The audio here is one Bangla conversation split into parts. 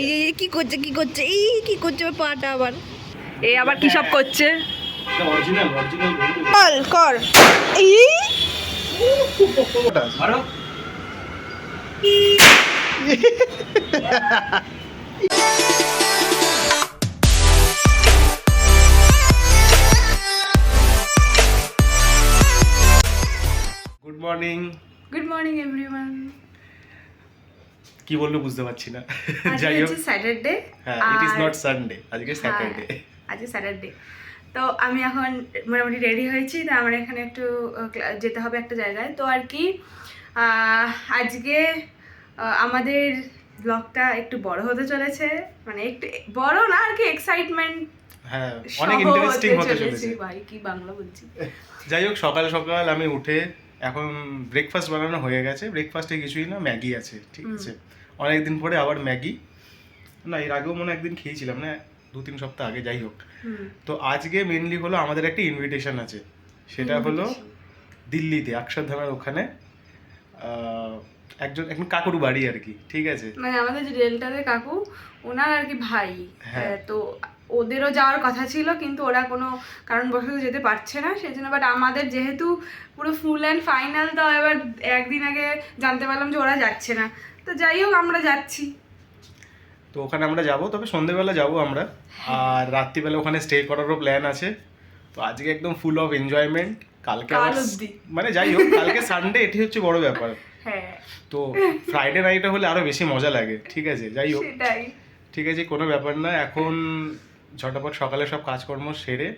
এই যে কি করছে কি করছে? এই কি করছে ওর পাটা আবার? এই আবার কি সব করছে? অরিজিনাল অরিজিনাল বল কর। এই good morning good morning everyone কি বলল বুঝতে পারছি না। যাই হোক। স্যাটারডে হ্যাঁ ইট ইজ নট সানডে আজকে স্যাটারডে আজকে স্যাটারডে তো আমি এখন মোটামুটি রেডি হয়েছি তো আমার এখানে একটু যেতে হবে একটা জায়গায়। তো আর কি আজকে আমাদের ব্লগটা একটু বড় হতে চলেছে। মানে একটু বড় না আর কি এক্সাইটমেন্ট হ্যাঁ অনেক ইন্টারেস্টিং হতে চলেছে। ভাই কি বাংলা বলছি। যাই হোক সকাল সকাল আমি উঠে এখন ব্রেকফাস্ট বানানো হয়ে গেছে। ব্রেকফাস্টে কিছুই না ম্যাগি আছে ঠিক আছে। অনেকদিন পরে আবার ম্যাগি না এর আগেও মনে হয় একদিন খেয়েছিলাম না দু তিন সপ্তাহ আগে যাই হোক। তো আজকে মেনলি হলো আমাদের একটা ইনভিটেশন আছে। সেটা হলো দিল্লিতে অক্ষরধামের ওখানে একজন একজন কাকুর বাড়ি আর কি ঠিক আছে? মানে আমাদের যে রেলটাতে কাকু ওনার আর কি ভাই। হ্যাঁ। তো ওদেরও যাওয়ার কথা ছিল কিন্তু ওরা কোনো কারণবশত যেতে পারছে না সেই জন্য বাট আমাদের যেহেতু পুরো ফুল অ্যান্ড ফাইনাল তো এবার একদিন আগে জানতে পারলাম যে ওরা যাচ্ছে না। তো যাই হোক আমরা যাচ্ছি। তো ওখানে আমরা যাব তবে সন্ধেবেলা যাব আমরা। আর রাত্রিবেলা ওখানে স্টে করারও প্ল্যান আছে। তো আজকে একদম ফুল অফ এনজয়মেন্ট কালকে মানে যাই হোক কালকে সানডে এটি হচ্ছে বড় ব্যাপার। হ্যাঁ। তো ফ্রাইডে নাইটে হলে আরও বেশি মজা লাগে ঠিক আছে? যাই হোক। ঠিক আছে কোনো ব্যাপার না। এখন ঝটাপট সকালে সব কাজকর্ম সেরে।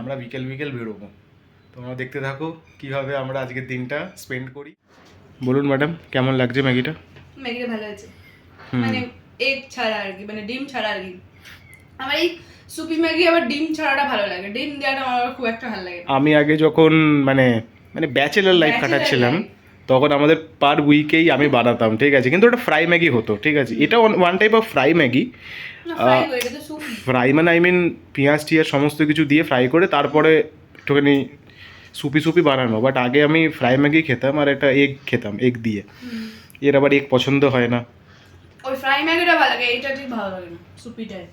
আমরা বিকেল বিকেল বেরোবো। তোমরা দেখতে থাকো কীভাবে আমরা আজকের দিনটা স্পেন্ড করি। বলুন ম্যাডাম কেমন লাগছে ম্যাগিটা? ম্যাগিটা ভালো আছে। মানে এগ ছাড়া আর কি মানে ডিম ছাড়া আর কি। আমার এই সুপি ম্যাগি আবার ডিম ছাড়াটা ভালো লাগে। ডিম দেওয়াটা আমার খুব একটা ভালো লাগে আমি আগে যখন মানে মানে ব্যাচেলার লাইফ কাটাচ্ছিলাম। তখন আমাদের পার উইকেই আমি বানাতাম ঠিক আছে? কিন্তু ওটা ফ্রাই ম্যাগি হতো ঠিক আছে? এটা one type of fry Maggi. Fry এটা মানে আই মিন পেঁয়াজ টিয়াজ সমস্ত কিছু দিয়ে ফ্রাই করে তারপরে একটুখানি সুপি সুপি বানানো। বাট আগে আমি ফ্রাই ম্যাগি খেতাম আর একটা এগ খেতাম এগ দিয়ে। এর আবার এগ পছন্দ হয় না। ওই ফ্রাই ম্যাগিটা ভালো লাগে এইটা ঠিক ভালো লাগে না সুপিটাই।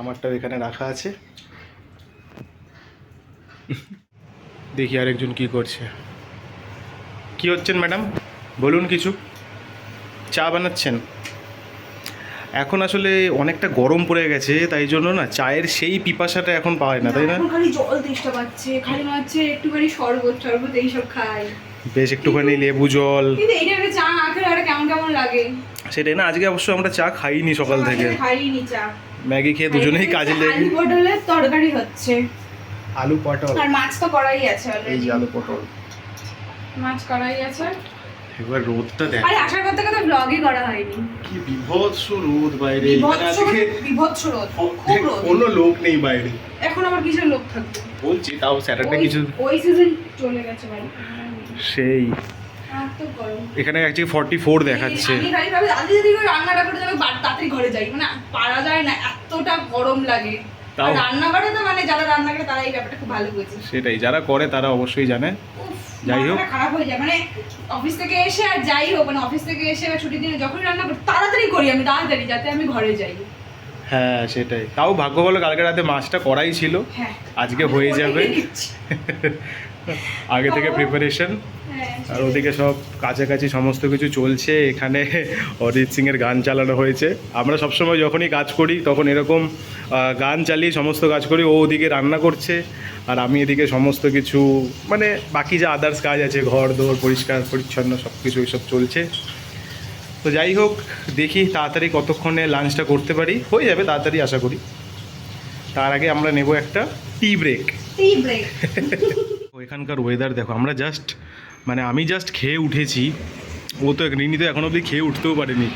আমারটা এখানে রাখা আছে। দেখি আরেকজন কি করছে। কি হচ্ছেন ম্যাডাম? বলুন কিছু। চা বানাচ্ছেন? এখন আসলে অনেকটা গরম পড়ে গেছে তাই জন্য না চায়ের সেই পিপাসাটা এখন পাওয়া যায় না তাই না? খালি জল তেষ্টা পাচ্ছে খালি হচ্ছে একটুখানি শরবত শরবত এইসব খাই। বেশ একটুখানি লেবু জল। কিন্তু এইটা চা না খেলে একটা কেমন কেমন লাগে? সেটাই না আজকে অবশ্য আমরা চা খাইনি সকাল থেকে। খাইনি চা। ম্যাগি খেয়ে দুজনেই কাজে লেগে আলু পটলের তরকারি হচ্ছে। আলু পটল। আর মাছ তো করাই আছে এই অলরেডি যে আলু পটল। মাছ করাই আছে। এবার রোদটা দেখ। আরে আসার করতে করতে ব্লগই করা হয়নি। কি বিভৎস রোদ বাইরে। বিভৎস রোদ খুব রোদ। কোনো লোক নেই বাইরে। এখন আবার কিসের লোক থাকবে? বলছি তাও স্যাটারডে কিছু ওই সিজন চলে গেছে ভাই। সেই। আর তো গরম। এখানে আজকে ফর্টি ফোর দেখাচ্ছে রান্নাটা করে যাবে তাড়াতাড়ি ঘরে যাই। মানে পারা যায় না এতটা গরম লাগে। রান্না করে তো মানে যারা রান্না করে তারা এই ব্যাপারটা খুব ভালো বোঝে সেটাই যারা করে তারা অবশ্যই জানে। যাই হোক। খারাপ হয়ে যায় মানে অফিস থেকে এসে আর যাই হোক মানে অফিস থেকে এসে বা ছুটির দিনে যখনই রান্না করি তাড়াতাড়ি করি আমি তাড়াতাড়ি যাতে আমি ঘরে যাই। হ্যাঁ সেটাই। তাও ভাগ্য বলো কালকে রাতে মাছটা করাই ছিল। হ্যাঁ। আজকে হয়ে যাবে। আগে থেকে প্রিপারেশন আর ওদিকে সব কাছাকাছি সমস্ত কিছু চলছে এখানে অরিজিৎ সিং এর গান চালানো হয়েছে। আমরা সবসময় যখনই কাজ করি তখন এরকম গান চালিয়ে সমস্ত কাজ করি ও ওদিকে রান্না করছে আর আমি এদিকে সমস্ত কিছু মানে বাকি যে আদার্স কাজ আছে ঘর দোর পরিষ্কার পরিচ্ছন্ন সব কিছু এইসব চলছে। তো যাই হোক দেখি তাড়াতাড়ি কতক্ষণে লাঞ্চটা করতে পারি। হয়ে যাবে তাড়াতাড়ি আশা করি। তার আগে আমরা নেব একটা টি ব্রেক টি ব্রেক এখানকার ওয়েদার দেখো আমরা জাস্ট মানে আমি জাস্ট খেয়ে উঠেছি। ও তো রিনি তো এখন অবধি খেয়ে উঠতেও পারেনি।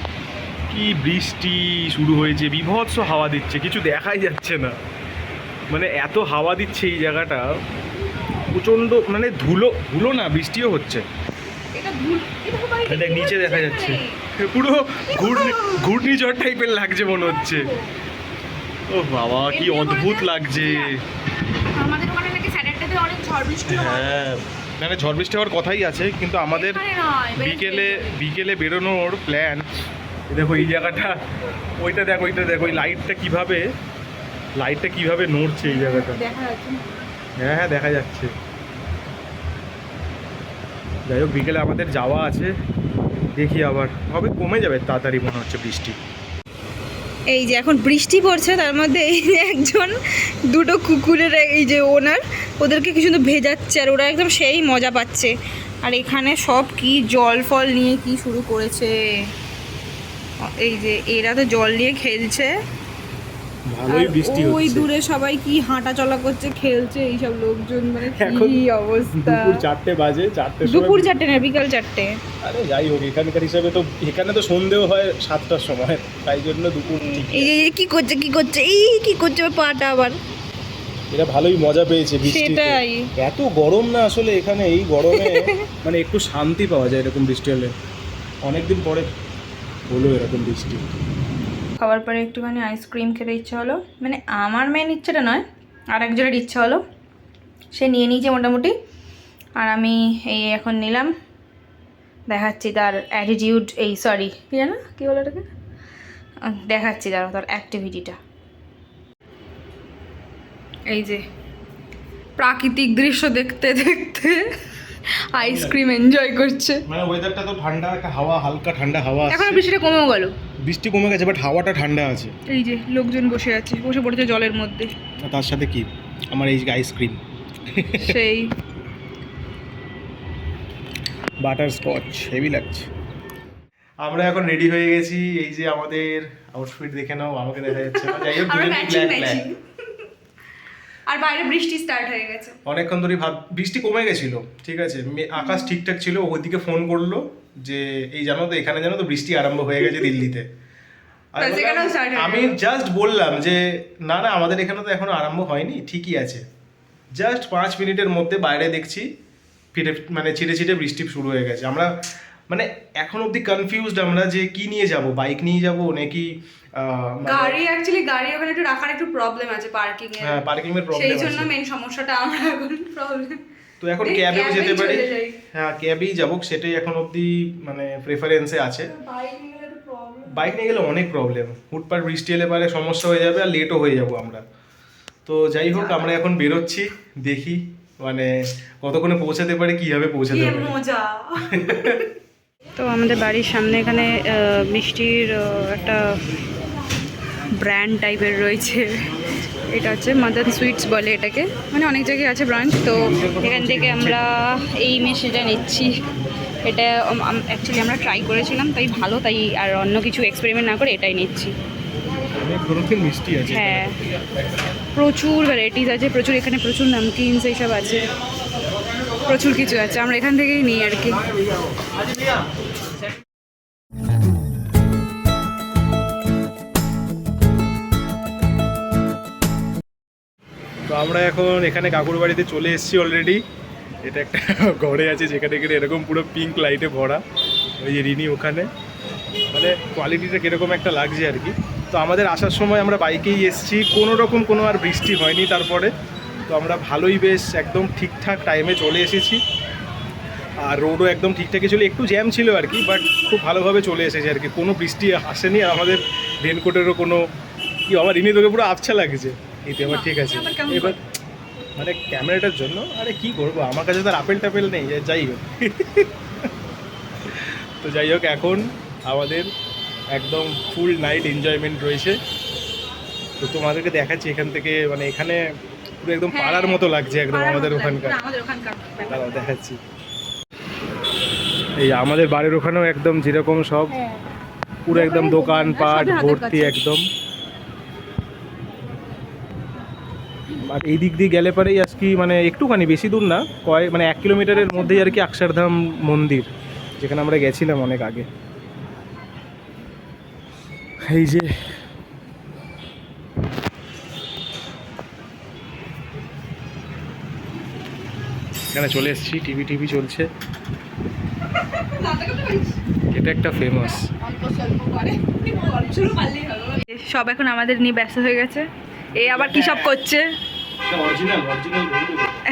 কি বৃষ্টি শুরু হয়েছে বিভৎস হাওয়া দিচ্ছে কিছু দেখাই যাচ্ছে না। মানে এত হাওয়া দিচ্ছে এই জায়গাটা প্রচণ্ড মানে ধুলো ধুলো না বৃষ্টিও হচ্ছে। এটা নিচে দেখা যাচ্ছে। পুরো ঘূর্ণি ঘূর্ণিঝড় টাইপের লাগছে মনে হচ্ছে। ও বাবা কি অদ্ভুত লাগছে আমাদের ওখানে নাকি স্যাটারডেতে অনেক ঝড় বৃষ্টি হয়। মানে ঝড় বৃষ্টি হওয়ার কথাই আছে কিন্তু আমাদের বিকেলে বিকেলে বেরোনোর প্ল্যান দেখো এই জায়গাটা ওইটা দেখো ওইটা দেখো ওই লাইটটা কীভাবে লাইটটা কীভাবে নড়ছে এই জায়গাটা? হ্যাঁ হ্যাঁ দেখা যাচ্ছে। যাই হোক বিকেলে আমাদের যাওয়া আছে। দেখি আবার হবে কমে যাবে তাড়াতাড়ি মনে হচ্ছে বৃষ্টি। এই যে এখন বৃষ্টি পড়ছে, তার মধ্যে এই যে একজন দুটো কুকুরের এই যে ওনার, ওদেরকে কিছু সুন্দর ভেজাচ্ছে আর ওরা একদম সেই মজা পাচ্ছে। আর এখানে সব কি জল ফল নিয়ে কি শুরু করেছে। এই যে এরা তো জল নিয়ে খেলছে। ভালোই বৃষ্টি ওই দূরে সবাই কি হাঁটা চলা করছে খেলছে এইসব লোকজন মানে কি অবস্থা? দুপুর চারটে বাজে চারটে দুপুর চারটে না বিকাল চারটে। আরে যাই হোক এখানকার হিসাবে তো এখানে তো সন্ধেও হয় সাতটার সময় তাই জন্য দুপুর ঠিক। এই এই কি করছে কি করছে? এই কি করছে পাটা আবার। এরা ভালোই মজা পেয়েছে বৃষ্টিতে। এত গরম না আসলে এখানে এই গরমে মানে একটু শান্তি পাওয়া যায় এরকম বৃষ্টি হলে। অনেকদিন পরে হলো এরকম বৃষ্টি। খাবার পরে একটুখানি আইসক্রিম খেতে ইচ্ছা হলো। মানে আমার মেন ইচ্ছেটা নয় আর একজনের ইচ্ছা হলো। সে নিয়ে নিয়েছে মোটামুটি। আর আমি এই এখন নিলাম। দেখাচ্ছি তার অ্যাটিটিউড এই সরি কী জানো? কী বলো এটাকে দেখাচ্ছি তার তার অ্যাক্টিভিটিটা এই যে, প্রাকৃতিক দৃশ্য দেখতে দেখতে আইসক্রিম এনজয় করছে। মানে ওয়েদারটা তো ঠান্ডা একটা হাওয়া হালকা ঠান্ডা হাওয়া এখন। বৃষ্টিটা কমেও গেল। বৃষ্টি কমে গেছে বাট হাওয়াটা ঠান্ডা আছে। এই যে লোকজন বসে আছে বসে পড়েছে জলের মধ্যে। তার সাথে কি? আমার এই আইসক্রিম সেই। বাটার স্কচ হেভি লাগছে। আমরা এখন রেডি হয়ে গেছি এই যে আমাদের আউটফিট দেখে নাও আমাকে দেখা যাচ্ছে। না যাই হোক আর বাইরে বৃষ্টি স্টার্ট হয়ে গেছে। অনেকক্ষণ ধরে ভাব বৃষ্টি কমে গেছিল ঠিক আছে? আকাশ ঠিকঠাক ছিল ওইদিকে ফোন করল যে এই জানো তো এখানে জানো তো বৃষ্টি আরম্ভ হয়ে গেছে দিল্লিতে। আমি জাস্ট বললাম যে না না আমাদের এখানে তো এখনও আরম্ভ হয়নি ঠিকই আছে। জাস্ট পাঁচ মিনিটের মধ্যে বাইরে দেখছি ফিরে মানে ছিটে ছিটে বৃষ্টি শুরু হয়ে গেছে। আমরা মানে এখন অবধি কনফিউজড আমরা যে কি নিয়ে যাব? বাইক নিয়ে যাব নাকি মানে- গাড়ি অ্যাকচুয়ালি গাড়ি ওখানে একটু রাখার একটু প্রবলেম আছে পার্কিং এ হ্যাঁ পার্কিং এর প্রবলেম সেই জন্য মেন সমস্যাটা আমরা এখন প্রবলেম তো এখন ক্যাবেও যেতে পারি। হ্যাঁ ক্যাবেই যাব সেটাই এখন অবধি মানে প্রেফারেন্সে আছে। বাইক নিয়ে গেলে একটু প্রবলেম বাইক নিয়ে গেলে অনেক প্রবলেম হুটপাট বৃষ্টি এলে পারে সমস্যা হয়ে যাবে আর লেটও হয়ে যাব আমরা। তো যাই হোক আমরা এখন বেরোচ্ছি দেখি মানে কতক্ষণে পৌঁছাতে পারে কীভাবে পৌঁছাতে পারি। মজা। তো আমাদের বাড়ির সামনে এখানে মিষ্টির একটা ব্র্যান্ড টাইপের রয়েছে। এটা হচ্ছে মাদার সুইটস বলে এটাকে। মানে অনেক জায়গায় আছে ব্রাঞ্চ তো এখান থেকে আমরা এই মেশিনটা নিচ্ছি। এটা অ্যাকচুয়ালি আমরা ট্রাই করেছিলাম তাই ভালো তাই আর অন্য কিছু এক্সপেরিমেন্ট না করে এটাই নিচ্ছি। মিষ্টি হ্যাঁ। প্রচুর ভ্যারাইটিস আছে প্রচুর এখানে প্রচুর নামকিনস এইসব আছে। প্রচুর কিছু আছে, আমরা এখান থেকেই নিই আর কি। তো আমরা এখন এখানে কাকুর বাড়িতে চলে এসেছি অলরেডি এটা একটা ঘরে আছে, যেখানে কিনা এরকম পুরো পিঙ্ক লাইটে ভরা। ওই যে রিনি ওখানে। মানে কোয়ালিটিটা কীরকম একটা লাগছে আর কি। তো আমাদের আসার সময় আমরা বাইকেই এসেছি। কোনো রকম কোনো আর বৃষ্টি হয়নি তারপরে। তো আমরা ভালোই বেশ একদম ঠিকঠাক টাইমে চলে এসেছি। আর রোডও একদম ঠিকঠাকই ছিল একটু জ্যাম ছিল আর কি বাট খুব ভালোভাবে চলে এসেছে আর কি। কোনো বৃষ্টি আসেনি আর আমাদের রেনকোটেরও কোনো কি আমার ইনি তোকে পুরো আবছা লাগছে এই তো এবার ঠিক আছে। এবার মানে ক্যামেরাটার জন্য আরে কি করব? আমার কাছে তো আর আপেল টাপেল নেই যাই হোক। তো যাই হোক এখন আমাদের একদম ফুল নাইট এনজয়মেন্ট রয়েছে। তো তোমাদেরকে দেখাচ্ছি এখান থেকে মানে এখানে পুরো একদম হ্যাঁ, পাড়ার মতো লাগছে একদম আমাদের ওখানকার। দাঁড়াও দেখাচ্ছি। এই আমাদের বাড়ির ওখানেও একদম যেরকম সব পুরো একদম দোকান পাট ভর্তি একদম। আর এই দিক দিয়ে গেলে পরেই আজকে মানে একটুখানি বেশি দূর না কয় মানে এক কিলোমিটারের মধ্যেই আর কি অক্ষরধাম মন্দির যেখানে আমরা গেছিলাম অনেক আগে। এই যে এখানে চলে এসেছি টিভি টিভি চলছে। এটা একটা ফেমাস সব এখন আমাদের নিয়ে ব্যস্ত হয়ে গেছে। এ আবার কি সব করছে?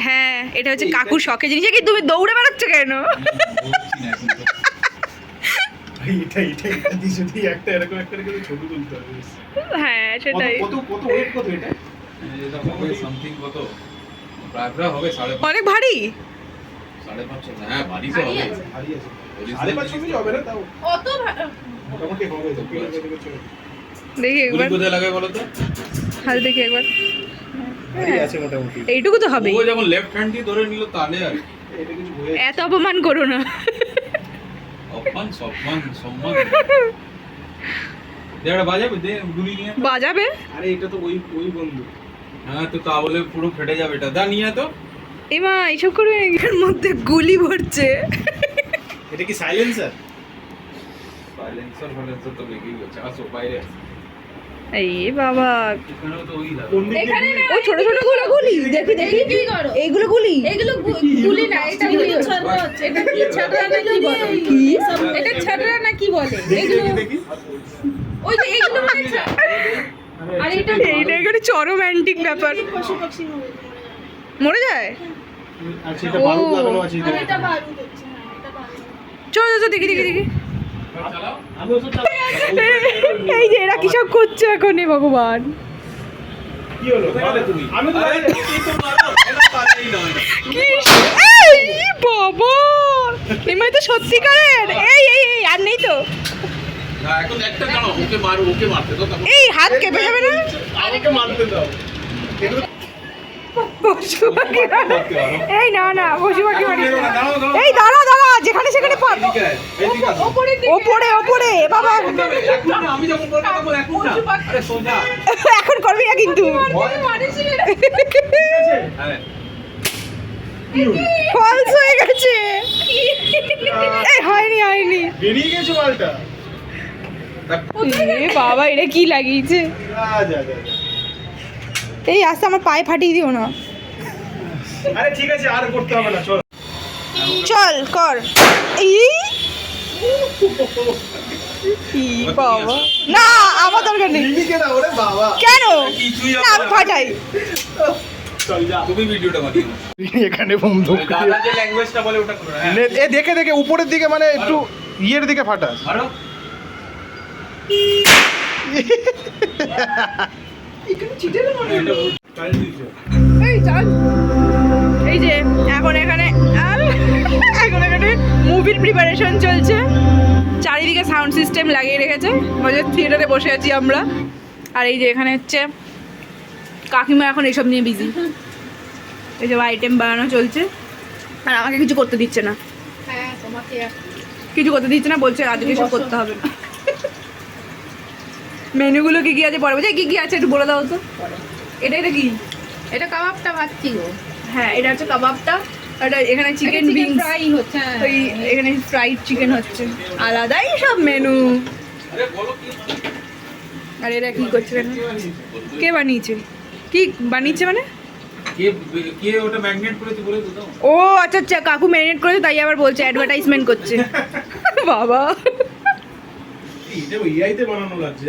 হ্যাঁ এটা হচ্ছে কাকুর শখে জিনিস। কি তুমি দৌড়ে বেড়াচ্ছ কেন? হ্যাঁ সেটাই। কত কত ওয়েট কত এটা? এটা সামথিং কত? অনেক ভারী? হ্যাঁ তো হবে। সাড়ে পাঁচশো হবে না তাও? অত মোটামুটি হবে দেখি একবার। কোথায় বলো তো? হাল দেখি একবার। এইটুকু তো ও যখন লেফট হ্যান্ড দিয়ে ধরে নিল তাহলে আর হয়ে এত অপমান করো না। অপমান সম্মান সম্মান। দেড় বাজাবে দে গুলি নিয়ে। বাজাবে? আরে এটা তো ওই ওই বন্ধু। হ্যাঁ তো তা বলে পুরো ফেটে যাবে এটা। দা নিয়ে তো। এমা এইসব করবে নাকি? এর মধ্যে গুলি ভরছে। এটা কি সাইলেন্সার সাইলেন্সার ফাইলেন্সার তো লেগেই গেছে আসো বাইরে এই বাবা। ও ছোট ছোটগুলো গুলি। দেখি দেখি। কি করো? এইগুলো গুলি। এগুলো গুলি না এটা গুলি ছড়া হচ্ছে। এটা কি ছড়া না কি বলে? কি? এটা ছড়া না কি বলে? এগুলো দেখি দেখি। ওই যে এগুলো মানে এইটা এখানে চরম অ্যান্টিক ব্যাপার। মরে যায়। হ্যাঁ চলো চলো দেখি দেখি দেখি। এই যে এরা কি সব করছে এখন এ ভগবান বাবা! এমনি তো সত্যিকারের। এই এই এই আর নেই তো। না, এখন একটা কেন ওকে মারো ওকে মারতে দাও তারপর এই হাত কেঁপে যাবে না। এই পশু পাখি। এই দাঁড়া দাঁড়া যেখানে সেখানে। ওপরে ওপরে বাবা। এখন না, আমি যখন বলব তখন এখন না। আরে সোজা। এখন করবি না কিন্তু। হ্যাঁ। ফলস হয়ে গেছে। এই হয়নি হয়নি। বেরিয়ে গেছে মালটা? বাবা এটা কি লাগিয়েছে। এই আস্তে আমার পায়ে ফাটিয়ে দিও না। আরে ঠিক আছে আর করতে হবে না চল। চল কর। এই বাবা। না আমার দরকার নেই। কেন? না আমি ফাটাই। চল যা। তুমি ভিডিওটা বানিয়ে নাও। এখানে বন্ধু। দাদা যে ল্যাঙ্গুয়েজটা বলে ওটা করো হ্যাঁ এ দেখে দেখে উপরের দিকে মানে একটু ইয়ের দিকে ফাটাস এই যে এখন এখানে এখন এখানে মুভির প্রিপারেশন চলছে। চারিদিকে সাউন্ড সিস্টেম লাগিয়ে রেখেছে। মজা থিয়েটারে বসে আছি আমরা। আর এই যে এখানে হচ্ছে কাকিমা এখন এইসব নিয়ে বিজি এইসব আইটেম বানানো চলছে। আর আমাকে কিছু করতে দিচ্ছে না। হ্যাঁ কিছু করতে দিচ্ছে না বলছে আজকে সব করতে হবে না। মেনুগুলো কি কি আছে পরে বলছে কি কি আছে একটু বলে দাও তো। এটা এটা কি? এটা কাবাবটা ভাজছি গো। হ্যাঁ এটা হচ্ছে কাবাবটা এটা এখানে চিকেন বিনস ফ্রাই হচ্ছে হ্যাঁ। ওই এখানে ফ্রাইড চিকেন হচ্ছে আলাদাই সব মেনু আরে বলো কি আর এরা কি করছে এখানে? কে বানিয়েছে? কি বানিয়েছে মানে? কে কে ওটা ম্যাগনেট করেছে বলে দাও। ও আচ্ছা আচ্ছা কাকু ম্যারিনেট করেছে তাই আবার বলছে অ্যাডভার্টাইজমেন্ট করছে। বাবা। এটা এআই তে বানানো লাগছে